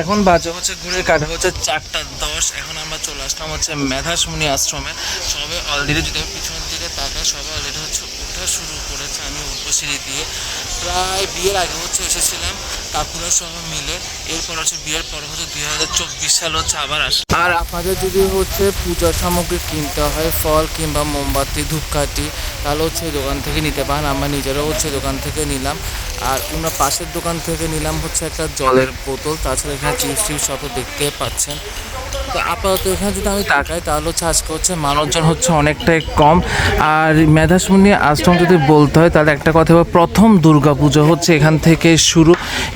এখন বাজে হচ্ছে ঘুরে কাটা হচ্ছে চারটা দশ। এখন আমরা চলে আসলাম হচ্ছে মেধাসমুনি আশ্রমে। সবে অলরেডি যদি পিছনের দিকে তাকাই, সবে অলরেডি হচ্ছে ওঠা শুরু করেছে আমি উঠবো সিঁড়ি দিয়ে। প্রায় বিয়ের আগে হচ্ছে এসেছিলাম, কাকুরা সহ মিলে। এরপর হচ্ছে বিয়ের পর হচ্ছে দুই হাজার চব্বিশ সাল হচ্ছে আবার আস। আর আপনাদের যদি হচ্ছে পূজার সামগ্রী কিনতে হয়, ফল কিংবা মোমবাতি, ধূপকাঠি, তাহলে হচ্ছে দোকান থেকে নিতে পারেন। আমরা নিজেরাও হচ্ছে দোকান থেকে নিলাম। আর ওনার পাশের দোকান থেকে নিলাম হচ্ছে একটা জলের বোতল। তাছাড়া এখানে চিপস টিপস সব দেখতে পাচ্ছেন। তো আপাতত এখানে যদি আমি তাকাই, তাহলে হচ্ছে আজকে হচ্ছে মানুষজন হচ্ছে অনেকটাই কম। আর মেধাসমুনি আশ্রম যদি বলতে হয়, তাহলে একটা কথা প্রথম দুর্গাপুজো হচ্ছে এখান থেকে শুরু।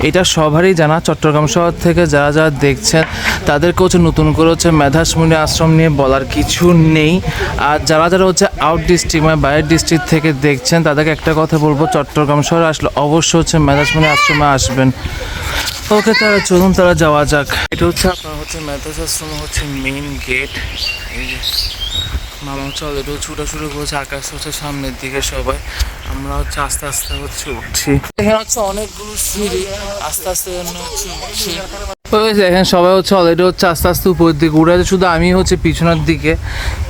এটা সবারই জানা, চট্টগ্রাম শহর থেকে যারা যারা দেখছেন, তাদেরকে হচ্ছে নতুন করে হচ্ছে মেধাসমুনি আশ্রম নিয়ে বলার কিছু নেই। আর যারা যারা হচ্ছে আউট ডিস্ট্রিক্ট মানে বাইরের ডিস্ট্রিক্ট থেকে দেখছেন, তাদেরকে একটা কথা বলব, চট্টগ্রাম শহরে আসলে অবশ্যই হচ্ছে মেধাসমুনি আশ্রমে আসবেন। ওকে তারা চলুন তারা যাওয়া যাক। এটা হচ্ছে আপনার হচ্ছে মেধাস আশ্রম হচ্ছে মেইন গেট এই যে মামা হচ্ছে অলরেডি ছুটা শুরু করছে, আকাশ হচ্ছে সামনের দিকে সবাই। আমরা হচ্ছে আস্তে আস্তে হচ্ছে উঠছি। এখানে হচ্ছে অনেকগুলো সিঁড়ি, আস্তে আস্তে হচ্ছে উঠছি। এখানে সবাই হচ্ছে অলরেডি হচ্ছে আস্তে আস্তে উপরের দিকে উঠে শুধু আমি হচ্ছে পিছনের দিকে।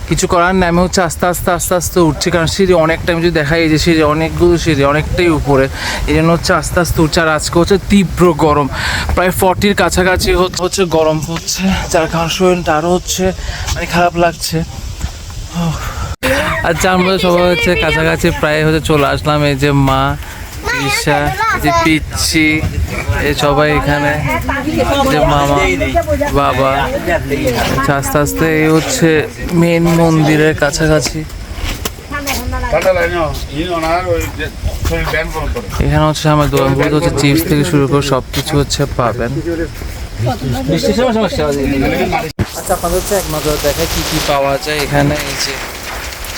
কিছু করার নেই, আমি হচ্ছে আস্তে আস্তে আস্তে আস্তে উঠছি। কারণ সিঁড়ি অনেকটা আমি যদি এই যে সিঁড়ি, অনেকগুলো সিঁড়ি, অনেকটাই উপরে। এই জন্য হচ্ছে আস্তে আস্তে উঠছে। আর আজকে হচ্ছে তীব্র গরম। প্রায় ফর্টির কাছাকাছি হচ্ছে- গরম হচ্ছে। যার কারণ শরীরটা আরও হচ্ছে মানে খারাপ লাগছে। আর যার মধ্যে সবাই হচ্ছে কাছাকাছি প্রায় হচ্ছে চলে আসলাম। এই যে মা, ঈশা যে পিচ্ছি। এই সবাই এখানে, যে মামা, বাবা, আস্তে আস্তে এই হচ্ছে মেন মন্দিরের কাছাকাছি। এখানে হচ্ছে আমার দোকানগুলোতে হচ্ছে চিপস থেকে শুরু করে সব কিছু হচ্ছে পাবেন। আচ্ছা আপনাদের হচ্ছে এক নজর কি কি পাওয়া যায় এখানে, এই যে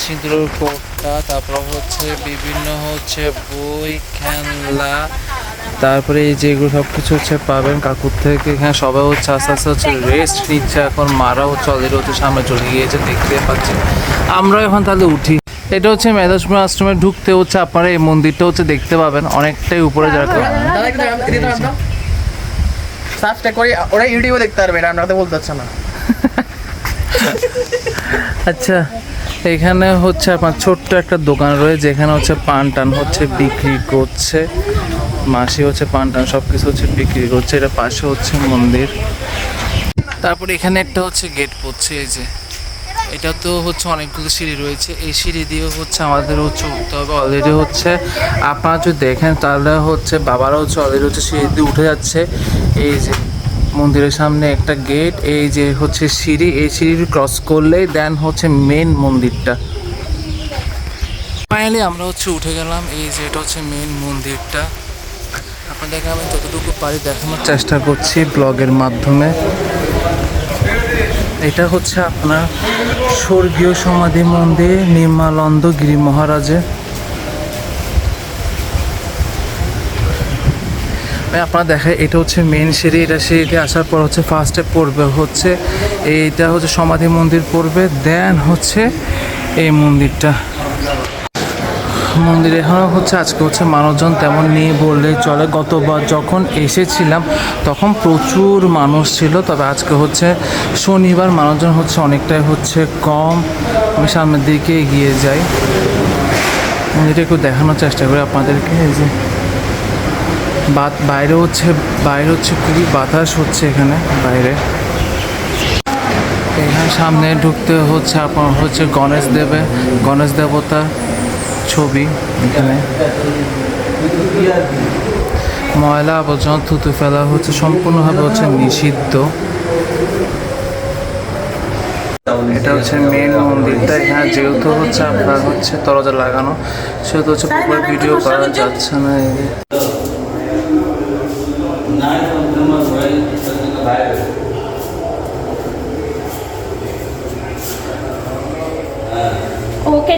সিঁদুরের কোটটা তারপর হচ্ছে বিভিন্ন হচ্ছে বই, খেলনা তারপরে এই যে এগুলো সব কিছু হচ্ছে পাবেন কাকুর থেকে। এখানে সবাই হচ্ছে আস্তে আস্তে হচ্ছে রেস্ট নিচ্ছে এখন মারা হচ্ছে অলরেডি হচ্ছে সামনে চলে গিয়েছে দেখতে পাচ্ছি আমরা এখন তাহলে উঠি। এটা হচ্ছে মেধাসমী আশ্রমে ঢুকতে হচ্ছে আপনারা এই মন্দিরটা হচ্ছে দেখতে পাবেন অনেকটাই উপরে যারা সাবস্ক্রাইব করি ওরা ইউটিউবে দেখতে পারবে এটা আমরা তো বলতে পারছি না। আচ্ছা এখানে হচ্ছে আপনার ছোট্ট একটা দোকান রয়েছে যেখানে হচ্ছে পান টান হচ্ছে বিক্রি করছে। মাসি হচ্ছে পান টান সব কিছু হচ্ছে বিক্রি করছে। এটা পাশে হচ্ছে মন্দির। তারপরে এখানে একটা হচ্ছে গেট পড়ছে, এই যে। এটা তো হচ্ছে অনেকগুলো সিঁড়ি রয়েছে। এই সিঁড়ি দিয়ে হচ্ছে আমাদের হচ্ছে উঠতে হবে। অলরেডি হচ্ছে আপনারা যদি দেখেন, তাহলে হচ্ছে বাবারা হচ্ছে অলরেডি হচ্ছে সিঁড়ি দিয়ে উঠে যাচ্ছে। এই যে মন্দিরের সামনে একটা গেট, এই যে হচ্ছে সিঁড়ি। এই সিঁড়ি ক্রস করলেই দেন হচ্ছে মেন মন্দিরটা। ফাইনালি আমরা হচ্ছে উঠে গেলাম। এই যে এটা হচ্ছে মেন মন্দিরটা। আপনাদেরকে আমি যতটুকু পারি দেখানোর চেষ্টা করছি ব্লগের মাধ্যমে। এটা হচ্ছে আপনার স্বর্গীয় সমাধি মন্দির নির্মালন্দ গিরি মহারাজের আপনারা দেখে এটা হচ্ছে মেন সিঁড়ি, এটা সিঁড়িতে আসার পর হচ্ছে ফার্স্টে পড়বে হচ্ছে, এইটা হচ্ছে সমাধি মন্দির পড়বে দেন হচ্ছে এই মন্দিরটা। মন্দিরে। এখনও হচ্ছে আজকে হচ্ছে মানুষজন তেমন নেই বললে চলে। গতবার যখন এসেছিলাম, তখন প্রচুর মানুষ ছিল। তবে আজকে হচ্ছে শনিবার, মানুষজন হচ্ছে অনেকটাই হচ্ছে কম। আমি সামনের দিকে এগিয়ে যাই। মন্দিরটা একটু দেখানোর চেষ্টা করি আপনাদেরকে। এই যে বাত- বাইরে হচ্ছে বাইরে হচ্ছে খুবই বাতাস হচ্ছে এখানে, বাইরে। এখানে সামনে ঢুকতে হচ্ছে আপনার হচ্ছে গণেশ দেবে, গণেশ দেবতা। ছবি এখানে। ময়লা আবর্জনা থুতু ফেলা হচ্ছে, সম্পূর্ণভাবে হচ্ছে নিষিদ্ধ। এটা হচ্ছে মেন মন্দিরটা, এখানে যেহেতু হচ্ছে আপনার হচ্ছে দরজা লাগানো, সেহেতু হচ্ছে পুরো ভিডিও করা যাচ্ছে না ওকে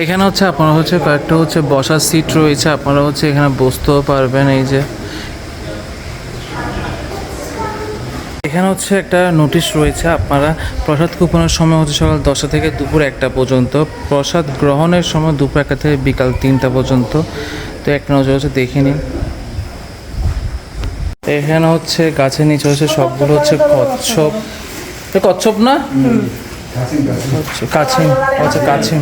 এখানে হচ্ছে আপনারা হচ্ছে কয়েকটা হচ্ছে বসার সিট রয়েছে আপনারা হচ্ছে এখানে বসতেও পারবেন এই যে। এখানে হচ্ছে একটা নোটিশ রয়েছে আপনারা প্রসাদ কুপনের সময় হচ্ছে সকাল দশটা থেকে দুপুর একটা পর্যন্ত প্রসাদ গ্রহণের সময় দুপুর একটা থেকে বিকাল তিনটা পর্যন্ত। তো এক নজর হচ্ছে দেখে নিন। এখানে হচ্ছে গাছের নিচে হচ্ছে সবগুলো হচ্ছে কচ্ছপ। কচ্ছপ না? কাছিম আচ্ছা কাছিম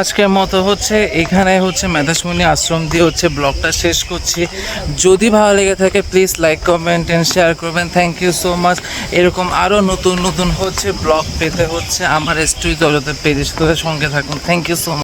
আজকের মতো হচ্ছে, এখানে হচ্ছে মেধাসমণি আশ্রম দিয়ে হচ্ছে ব্লগটা শেষ করছি। যদি ভালো লেগে থাকে please like comment and share করবেন। থ্যাংক ইউ সো মাচ এরকম আরও নতুন নতুন হচ্ছে ব্লগ পেতে হচ্ছে আমার স্টুডিও পেজের সঙ্গে থাকুন। Thank you so much